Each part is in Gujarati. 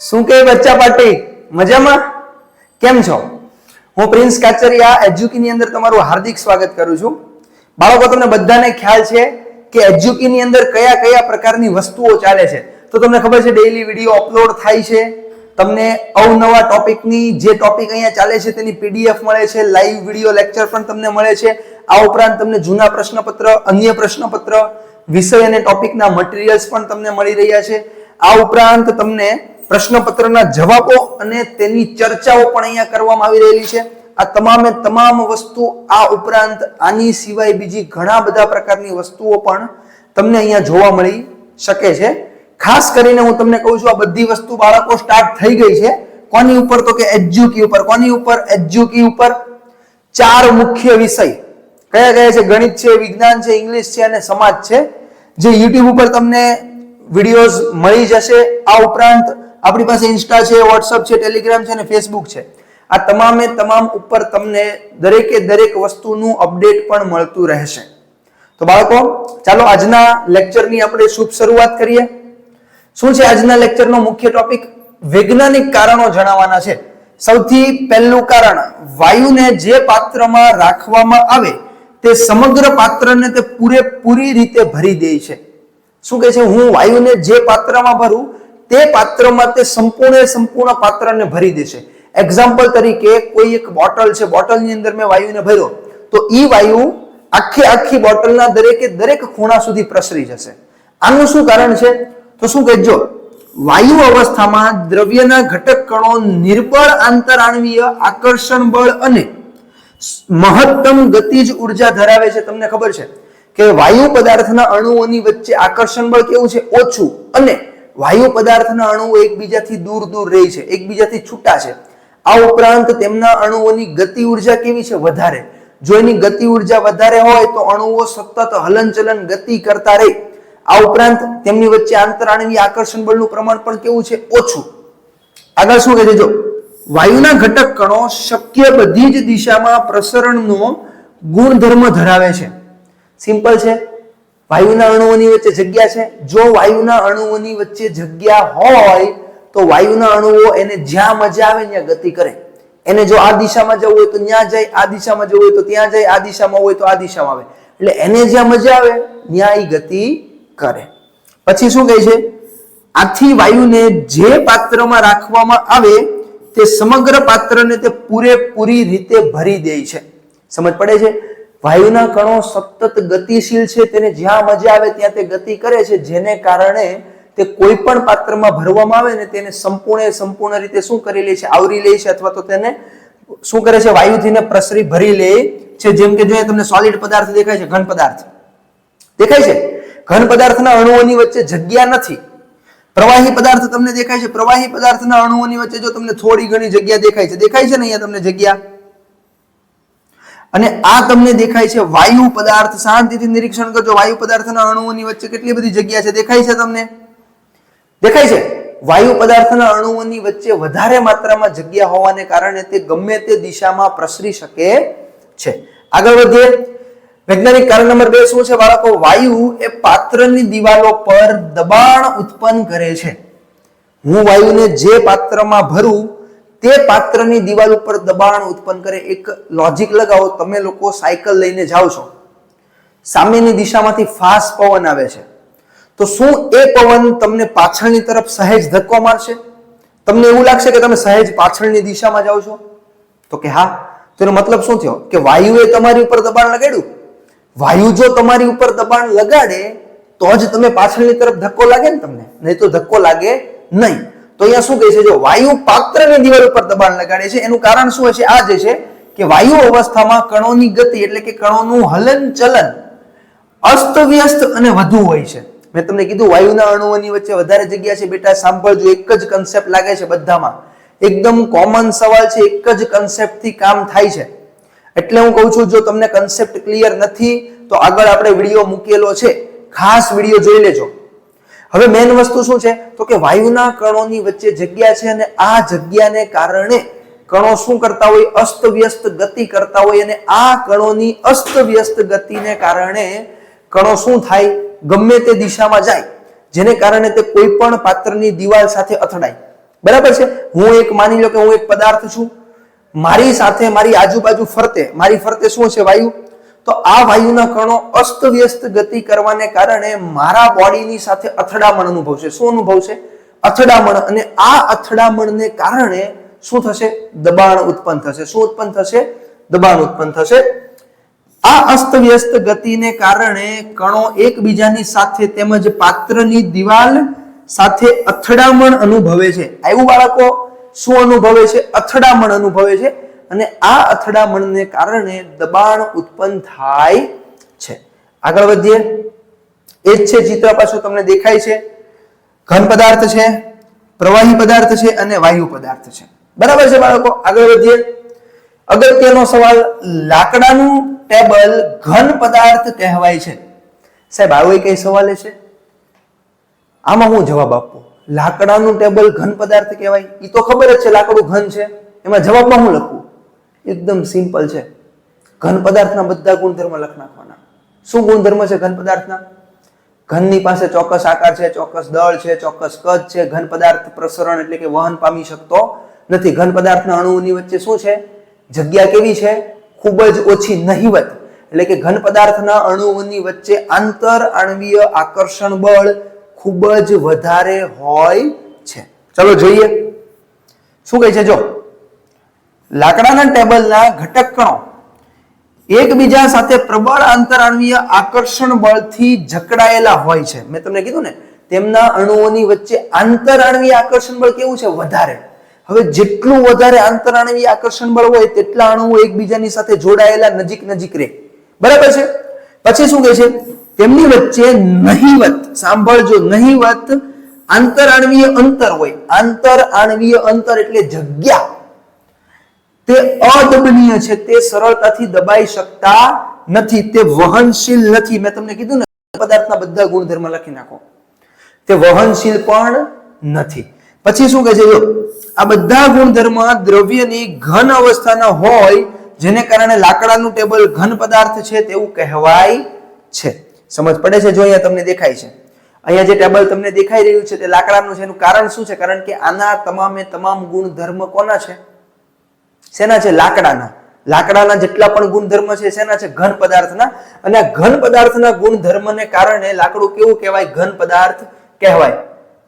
શું કે બચ્ચા પાર્ટી? મજામાં? કેમ છો? હું પ્રિન્સ કાચરિયા, એજ્યુકીની અંદર તમારું હાર્દિક સ્વાગત કરું છું. બાળકો, તમને બધાને ખ્યાલ છે કે એજ્યુકીની અંદર કયા કયા પ્રકારની વસ્તુઓ ચાલે છે? તો તમને ખબર છે ડેઈલી વીડિયો અપલોડ થાય છે. તમને અવનવા ટોપિકની જે ટોપિક અહીંયા ચાલે છે, તેની પીડીએફ મળે છે લાઈવ વીડિયો લેક્ચર પણ તમને મળે છે. આ ઉપરાંત તમને જૂના પ્રશ્નપત્ર, અન્ય પ્રશ્નપત્ર, વિષય અને ટોપિકના મટીરિયલ્સ પણ તમને મળી રહ્યા છે. આ ઉપરાંત તમને પ્રશ્નપત્રના જવાબો અને તેની ચર્ચાઓ પણ અહીંયા કરવામાં આવી રહેલી છે. આ તમામે તમામ વસ્તુ આ ઉપરાંત આની સિવાય બીજી ઘણા બધા પ્રકારની વસ્તુઓ પણ તમને અહીંયા જોવા મળી શકે છે. ખાસ કરીને હું તમને કહું છું આ બધી વસ્તુ બાળકો સ્ટાર્ટ થઈ ગઈ છે. કોની ઉપર તો કે એજ્યુકી ઉપર, કોની ઉપર? એજ્યુકી ઉપર ચાર મુખ્ય વિષય. કયા કયા છે? ગણિત છે, વિજ્ઞાન છે, ઇંગ્લિશ છે અને સમાજ છે. જે યુટ્યુબ ઉપર તમને વિડીયોઝ મળી જશે. આ ઉપરાંત આપણી પાસે ઇન્સ્ટા છે વોટ્સઅપ છે ટેલિગ્રામ છે અને ફેસબુક છે. આ તમામે તમામ ઉપર તમને દરેકે દરેક વસ્તુનું અપડેટ પણ મળતું રહેશે. તો બાળકો, ચાલો આજના લેક્ચરની આપણે શુભ શરૂઆત કરીએ. શું છે આજના લેક્ચરનો મુખ્ય ટોપિક વૈજ્ઞાનિક કારણો જણાવવાના છે. સૌથી પહેલું કારણ, વાયુને જે પાત્રમાં રાખવામાં આવે તે સમગ્ર પાત્રને તે પૂરેપૂરી રીતે ભરી દે છે. શું કહે છે? હું વાયુને જે પાત્રમાં ભરું તે પાત્રમાં તે સંપૂર્ણ સંપૂર્ણ પાત્રને ભરી દેશે. એક્ઝામ્પલ તરીકે કોઈ એક બોટલ છે, બોટલની અંદર મેં વાયુને ભર્યો, તો એ વાયુ આખી આખી બોટલના દરેકે દરેક ખૂણા સુધી પ્રસરી જશે. આનું શું કારણ છે? તો શું કહેજો? વાયુ અવસ્થામાં દ્રવ્યના ઘટક કણો નિર્બળ આંતરાણવીય આકર્ષણ બળ અને મહત્તમ ગતિજ ઊર્જા ધરાવે છે. તમને ખબર છે કે વાયુ પદાર્થના અણુઓની વચ્ચે આકર્ષણ બળ કેવું છે? ઓછું. અને વાયુ પદાર્થના અણુઓ એકબીજાથી દૂર દૂર રહે છે, એકબીજાથી છૂટા છે. આ ઉપરાંત તેમના અણુઓની ગતિ ઊર્જા કેવી છે? વધારે. જો એની ગતિ ઊર્જા વધારે હોય તો અણુઓ સતત હલનચલન ગતિ કરતા રહે. આ ઉપરાંત તેમની વચ્ચે આંતરાણવીય આકર્ષણ બળનું પ્રમાણ પણ કેવું છે? ઓછું. આગળ શું કહે છે જો વાયુના ઘટક કણો શક્ય બધી જ દિશામાં પ્રસરણનો ગુણધર્મ ધરાવે છે. સિમ્પલ છે? વાયુના અણુઓની વચ્ચે જગ્યા છે? જો વાયુના અણુઓની વચ્ચે જગ્યા હોય, તો વાયુના અણુઓ એને જ્યાં મજા આવે ત્યાં ગતિ કરે. એને જો આ દિશામાં જવું હોય તો ત્યાં જાય, આ દિશામાં જવું હોય તો ત્યાં જાય, આ દિશામાં હોય તો આ દિશામાં આવે. એટલે એને જ્યાં મજા આવે, ત્યાં એ ગતિ કરે. પછી શું કહે છે? આથી વાયુને જે પાત્રમાં રાખવામાં આવે, તે સમગ્ર પાત્રને તે પૂરેપૂરી રીતે ભરી દે છે. સમજ પડે છે? વાયુના કણો સતત ગતિશીલ છે, તેને જ્યાં મજા આવે ત્યાં તે ગતિ કરે છે, જેને કારણે તે કોઈ પણ પાત્રમાં ભરવામાં આવે ને તેને સંપૂર્ણ સંપૂર્ણ રીતે શું કરી લે છે, આવરી લે છે અથવા તો તેને શું કરે છે વાયુથી ને પ્રસરી ભરી લે છે, જેમ કે જોઈએ તમને સોલિડ પદાર્થ દેખાય છે, ઘન પદાર્થ. દેખાય છે? ઘન પદાર્થના અણુઓની વચ્ચે જગ્યા નથી. પ્રવાહી પદાર્થ તમને દેખાય છે, પ્રવાહી પદાર્થના અણુઓની વચ્ચે જો તમને થોડી ઘણી જગ્યા દેખાય છે દેખાય છે ને અહીંયા તમને જગ્યા? અને આ તમને દેખાય છે વાયુ પદાર્થ, શાંતિથી નિરીક્ષણ કરજો. વાયુ પદાર્થના અણુઓની વચ્ચે કેટલી બધી જગ્યા છે? દેખાય છે તમને? દેખાય છે? વાયુ પદાર્થના અણુઓની વચ્ચે વધારે માત્રામાં જગ્યા હોવાને કારણે તે ગમે તે દિશામાં પ્રસરી શકે છે. આગળ વધીએ. વૈજ્ઞાનિક કારણ નંબર બે શું છે? બાળકો, વાયુ એ પાત્રની દિવાલો પર દબાણ ઉત્પન્ન કરે છે. હું વાયુને જે પાત્રમાં ભરું તે પાત્રની દિવાલ ઉપર દબાણ ઉત્પન્ન કરે, એક લોજિક લગાવો, તમે લોકો સાયકલ લઈને જાઓ છો. સામેની દિશામાંથી ફાસ્ટ પવન આવે છે. તો શું એ પવન તમને પાછળની તરફ સહેજ ધક્કો મારશે? તમને એવું લાગશે કે તમે સહેજ પાછળની દિશામાં જાઓ છો? તો કે હા. તેનો મતલબ શું થયો? કે વાયુએ તમારી ઉપર દબાણ લગાડ્યું. વાયુ જો તમારી ઉપર દબાણ લગાડે, તો જ તમે પાછળની તરફ ધક્કો લાગે ને તમને. નહીં તો ધક્કો લાગે નહીં. તો અહીંયા શું કહે છે? જો વાયુ પાત્રની દિવાલ ઉપર દબાણ લગાડે છે, એનું કારણ શું છે આ જે છે કે વાયુ અવસ્થામાં કણોની ગતિ એટલે કે કણોનું હલન ચલન અસ્તવ્યસ્ત અને વધુ હોય છે. મેં તમને કીધું વાયુના અણુઓની વચ્ચે વધારે જગ્યા છે બેટા, સાંભળજો, એક જ કન્સેપ્ટ લાગે છે બધામાં. એકદમ કોમન સવાલ છે, એક જ કન્સેપ્ટથી કામ થાય છે. એટલે હું કહું છું, જો તમને કન્સેપ્ટ ક્લિયર નથી, તો આગળ આપણે વીડિયો મૂકેલો છે. ખાસ વીડિયો જોઈ લેજો. હવે મેન વસ્તુ શું છે? તો કે વાયુના કણોની વચ્ચે જગ્યા છે અને આ જગ્યાને કારણે કણો શું કરતા હોય? અસ્તવ્યસ્ત ગતિ કરતા હોય અને આ કણોની અસ્તવ્યસ્ત ગતિને કારણે કણો શું થાય? ગમે તે દિશામાં જાય, જેને કારણે તે કોઈ પણ પાત્રની દિવાલ સાથે અથડાય. બરાબર છે? હું એક માની લો કે હું એક પદાર્થ છું. મારી સાથે મારી આજુબાજુ ફરતે, મારી ફરતે શું છે વાયુ? તો આ વાયુના કણો અસ્તવ્યસ્ત ગતિ કરવાને કારણે મારા બોડીની સાથે અથડામણ અનુભવશે. શું અનુભવશે? અથડામણ અને આ અથડામણને કારણે શું થશે? દબાણ ઉત્પન્ન થશે. શું ઉત્પન્ન થશે? દબાણ ઉત્પન્ન થશે. આ અસ્તવ્યસ્ત ગતિને કારણે કણો એકબીજાની સાથે તેમજ પાત્રની દિવાલ સાથે અથડામણ અનુભવે છે. આવ્યું બાળકો, શું અનુભવે છે? અથડામણ અનુભવે છે. અને આ અથડામણને કારણે દબાણ ઉત્પન્ન થાય છે. આગળ વધીએ. એ જ છે ચિત્ર પાછું તમને દેખાય છે. ઘન પદાર્થ છે, પ્રવાહી પદાર્થ છે અને વાયુ પદાર્થ છે. બરાબર છે બાળકો? આગળ વધીએ. અગત્યનો સવાલ, લાકડાનું ટેબલ ઘન પદાર્થ કહેવાય છે. સાહેબ, આવો કઈ સવાલ છે. આમાં હું જવાબ આપું? લાકડાનું ટેબલ ઘન પદાર્થ કહેવાય? એ તો ખબર જ છે લાકડું ઘન છે. એમાં જવાબમાં હું લખું? એકદમ સિમ્પલ છે. ઘન પદાર્થના બધા ગુણધર્મ લખ નાખવાના. શું ગુણધર્મ છે ઘન પદાર્થના? ઘનની પાસે ચોક્કસ આકાર છે, ચોક્કસ દળ છે, ચોક્કસ કદ છે. ઘન પદાર્થ પ્રસરણ એટલે કે વહન પામી શકતો નથી. ઘન પદાર્થના અણુઓની વચ્ચે શું છે? જગ્યા કેવી છે? ખૂબ જ ઓછી નહીવત. એટલે કે ઘન પદાર્થના અણુઓની વચ્ચે આંતર આણવીય આકર્ષણ બળ ખૂબ જ વધારે હોય છે. ચલો જોઈએ. શું કહે છે? જો લાકડાના ટેબલના ઘટક કણો એકબીજા સાથે પ્રબળ આંતરાણવીય આકર્ષણ બળથી જકડાયેલા હોય છે. મેં તમને કીધું ને, તેમના અણુઓની વચ્ચે આંતરાણવીય આકર્ષણ બળ કેવું છે? વધારે. હવે જેટલું વધારે આંતરાણવીય આકર્ષણ બળ હોય, તેટલા અણુઓ એકબીજાની સાથે જોડાયેલા નજીક નજીક રહે બરાબર છે? પછી શું કહે છે? તેમની વચ્ચે નહિવત, સાંભળજો, નહિવત આંતરાણવીય અંતર હોય. આંતર આણવીય અંતર એટલે જગ્યા. તે અદમનીય છે, તે સરળતાથી દબાઈ શકતા નથી, તે વહનશીલ નથી. મેં તમને કીધું ને, પદાર્થના બધા ગુણધર્મ લખી નાખો. તે વહનશીલ પણ નથી. પછી શું કહે છે? જો, આ બધા ગુણધર્મ દ્રવ્યની ઘન અવસ્થાના હોય, જેને કારણે લાકડાનું ટેબલ ઘન પદાર્થ છે તેવું કહેવાય છે. સમજ પડે છે? જો અહીંયા તમને દેખાય છે. અહીંયા જે ટેબલ તમને દેખાઈ રહ્યું છે તે લાકડાનું છે. એનું કારણ શું છે? કારણ કે આના તમામે તમામ ગુણધર્મ કોના છે? શેના છે? લાકડાના. લાકડાના જેટલા પણ ગુણધર્મ છે, શેના છે? ઘન પદાર્થના. અને આ ઘન પદાર્થના ગુણધર્મને કારણે લાકડું કેવું કહેવાય? ઘન પદાર્થ કહેવાય.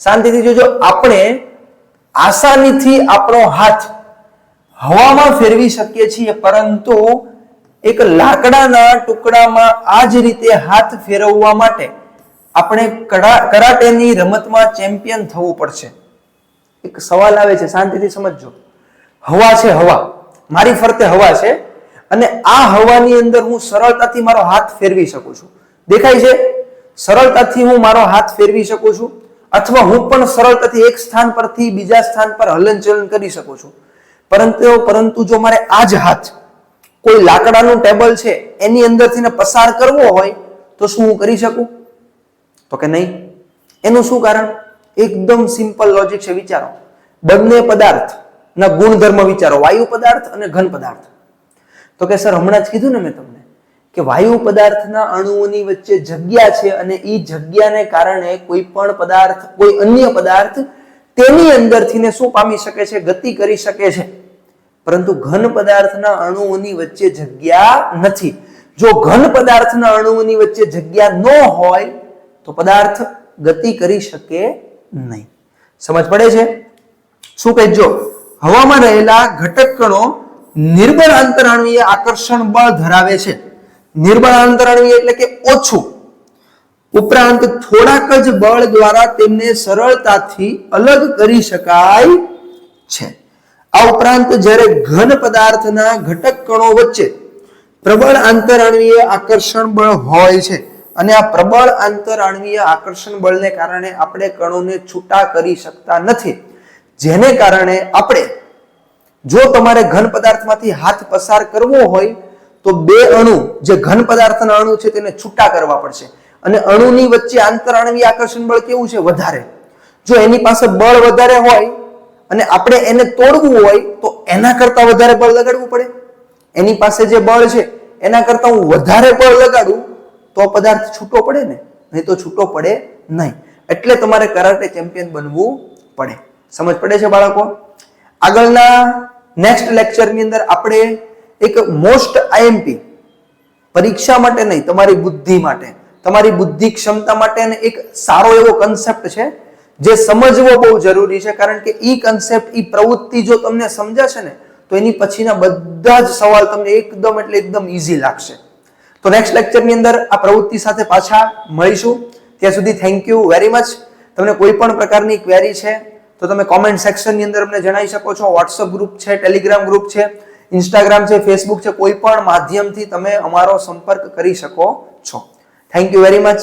શાંતિથી જોજો, આપણે આસાનીથી આપણો હાથ હવામાં ફેરવી શકીએ છીએ, પરંતુ એક લાકડાના ટુકડામાં આ જ રીતે હાથ ફેરવવા માટે આપણે કરાટેની રમતમાં ચેમ્પિયન થવું પડશે. એક સવાલ આવે છે, શાંતિથી સમજજો. હવા છે હવા. મારી ફરતે હવા છે અને આ હવાની અંદર હું સરળતાથી મારો હાથ ફેરવી શકું છું. દેખાય છે? સરળતાથી હું મારો હાથ ફેરવી શકું છું અથવા હું પણ સરળતાથી એક સ્થાન પરથી બીજા સ્થાન પર હલનચલન કરી શકું છું. પરંતુ પરંતુ જો મારે આ જ હાથ, કોઈ લાકડાનું ટેબલ છે, એની અંદરથી પસાર કરવો હોય, તો શું હું કરી શકું? તો કે નહીં? એનું શું કારણ? એકદમ સિમ્પલ લોજિક છે, વિચારો. બંને પદાર્થ ના ગુણધર્મ વિચારો, વાયુ પદાર્થ અને ઘન પદાર્થ. તો કે સર, હમણાં જ કીધું ને મેં તમને કે વાયુ પદાર્થના અણુઓની વચ્ચે જગ્યા છે અને એ જગ્યાને કારણે કોઈ પણ પદાર્થ, કોઈ અન્ય પદાર્થ તેની અંદરથી ને શું પામી શકે છે, ગતિ કરી શકે છે. પરંતુ ઘન પદાર્થના અણુઓની વચ્ચે જગ્યા નથી. જો ઘન પદાર્થના અણુઓની વચ્ચે જગ્યા ન હોય, તો પદાર્થ ગતિ કરી શકે નહીં. સમજ પડે છે? શું કહેજો? હવામાં રહેલા ઘટક કણો નિર્બળ આંતરાણવીય આકર્ષણ બળ ધરાવે છે. નિર્બળ આંતરાણવીય એટલે કે ઓછું. ઉપરાંત થોડાક જ બળ દ્વારા તેમને સરળતાથી અલગ કરી શકાય છે. આ ઉપરાંત જ્યારે ઘન પદાર્થના ઘટક કણો વચ્ચે પ્રબળ આંતરાણવીય આકર્ષણ બળ હોય છે અને આ પ્રબળ આંતરાણવીય આકર્ષણ બળને કારણે આપણે કણોને છૂટા કરી શકતા નથી જેને કારણે આપણે જો તમારે ઘન પદાર્થમાંથી હાથ પસાર કરવો હોય, તો બે અણુ, જે ઘન પદાર્થના અણુ છે, તેને છૂટા કરવા પડશે. અને અણુની વચ્ચે આંતરાણવીય આકર્ષણ બળ કેવું છે? વધારે. જો એની પાસે બળ વધારે હોય અને આપણે એને તોડવું હોય, તો એના કરતા વધારે બળ લગાડવું પડે. એની પાસે જે બળ છે, એના કરતા હું વધારે બળ લગાડું, તો પદાર્થ છૂટો પડે ને? નહીં તો છૂટો પડે નહીં. એટલે તમારે કરાટે ચેમ્પિયન બનવું પડે. સમજ પડે છે બાળકો? આગળના નેક્સ્ટ લેક્ચરની અંદર આપણે એક મોસ્ટ આઈએમપી પરીક્ષા માટે નહીં, તમારી બુદ્ધિ માટે, તમારી બુદ્ધિ ક્ષમતા માટે એક સારો એવો કન્સેપ્ટ છે, જે સમજવો બહુ જરૂરી છે, કારણ કે એ કન્સેપ્ટ એ પ્રવૃત્તિ જો તમને સમજાશે ને, તો એની પછીના બધા જ સવાલ તમને એકદમ એટલે એકદમ ઇઝી લાગશે. તો નેક્સ્ટ લેક્ચરની અંદર આ પ્રવૃત્તિ સાથે પાછા મળીશું. ત્યાં સુધી થેન્ક યુ વેરી મચ તમને કોઈ પણ પ્રકારની ક્વેરી છે તો તમે કોમેન્ટ સેક્શનની અંદર અમને જણાવી શકો છો. વોટ્સઅપ ગ્રુપ છે ટેલિગ્રામ ગ્રુપ છે ઇન્સ્ટાગ્રામ છે ફેસબુક છે, કોઈ પણ માધ્યમથી તમે અમારો સંપર્ક કરી શકો છો. Thank you very much